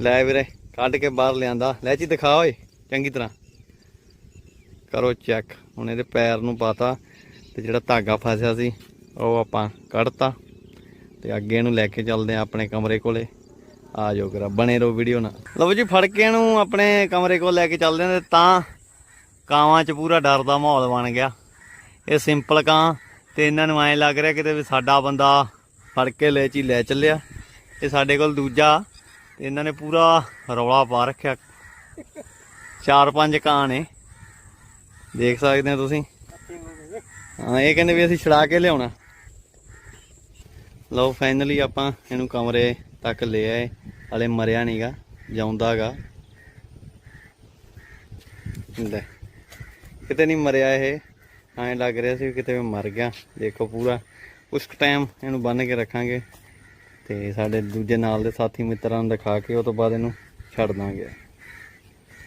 ਲੈ ਵੀਰੇ, ਕੱਢ ਕੇ ਬਾਹਰ ਲਿਆਂਦਾ। ਲੈ ਜੀ, ਦਿਖਾ ਓਏ, ਚੰਗੀ ਤਰ੍ਹਾਂ। ਕਰੋ ਚੈੱਕ ਹੁਣ ਇਹਦੇ ਪੈਰ ਨੂੰ ਪਾਤਾ ਤੇ ਜਿਹੜਾ ਧਾਗਾ ਫਸਿਆ ਸੀ, ਉਹ ਆਪਾਂ ਕੱਢਤਾ ਤੇ ਅੱਗੇ ਇਹਨੂੰ ਲੈ ਕੇ ਚੱਲਦੇ ਆ ਆਪਣੇ ਕਮਰੇ ਕੋਲੇ। ਆ ਜਾਓ ਕਰਾ ਬਣੇ ਰਹੋ ਵੀਡੀਓ ਨਾਲ। ਲਓ ਜੀ, ਫੜ ਕੇ ਇਹਨੂੰ ਆਪਣੇ ਕਮਰੇ ਕੋਲ ਲੈ ਕੇ ਚੱਲਦੇ ਆ ਤਾਂ ਕਾਵਾਂ 'ਚ ਪੂਰਾ ਡਰ ਦਾ ਮਾਹੌਲ ਬਣ ਗਿਆ। ਇਹ ਸਿੰਪਲ ਕਾਂ ਤੇ ਇਹਨਾਂ ਨੂੰ ਐਂ ਲੱਗ ਰਿਹਾ ਕਿਤੇ ਵੀ ਸਾਡਾ ਬੰਦਾ ਫੜ ਕੇ ਲੈ ਚੀ ਲੈ ਚੱਲਿਆ। ਇਹ ਸਾਡੇ ਕੋਲ ਦੂਜਾ ਤੇ ਇਹਨਾਂ ਨੇ ਪੂਰਾ ਰੌਲਾ ਪਾ ਰੱਖਿਆ। ਚਾਰ ਪੰਜ ਕਾਂ ਨੇ ਦੇਖ ਸਕਦੇ ਹੋ ਤੁਸੀਂ। ਹਾਂ, ਇਹ ਕਹਿੰਦੇ ਵੀ ਅਸੀਂ ਛੜਾ ਕੇ ਲਿਆਉਣਾ। ਲਓ ਫਾਈਨਲੀ ਆਪਾਂ ਇਹਨੂੰ ਕਮਰੇ ਤੱਕ ਲੈ ਆਏ। ਹਲੇ ਮਰਿਆ ਨਹੀਂਗਾ ਜਾਉਂਦਾਗਾ। ਲੈ, ਕਿਤੇ ਨਹੀਂ ਮਰਿਆ ਇਹ। ਐਂ ਲੱਗ ਰਿਹਾ ਸੀ ਵੀ ਕਿਤੇ ਵੀ ਮਰ ਗਿਆ। ਦੇਖੋ ਪੂਰਾ। ਉਸ ਟਾਈਮ ਇਹਨੂੰ ਬੰਨ ਕੇ ਰੱਖਾਂਗੇ। ਤੇ ਸਾਡੇ ਦੂਜੇ ਨਾਲ ਦੇ ਸਾਥੀ ਮਿੱਤਰਾਂ ਨੂੰ ਦਿਖਾ ਕੇ ਉਹ ਤੋਂ ਬਾਅਦ ਇਹਨੂੰ ਛੱਡ ਦਾਂਗੇ।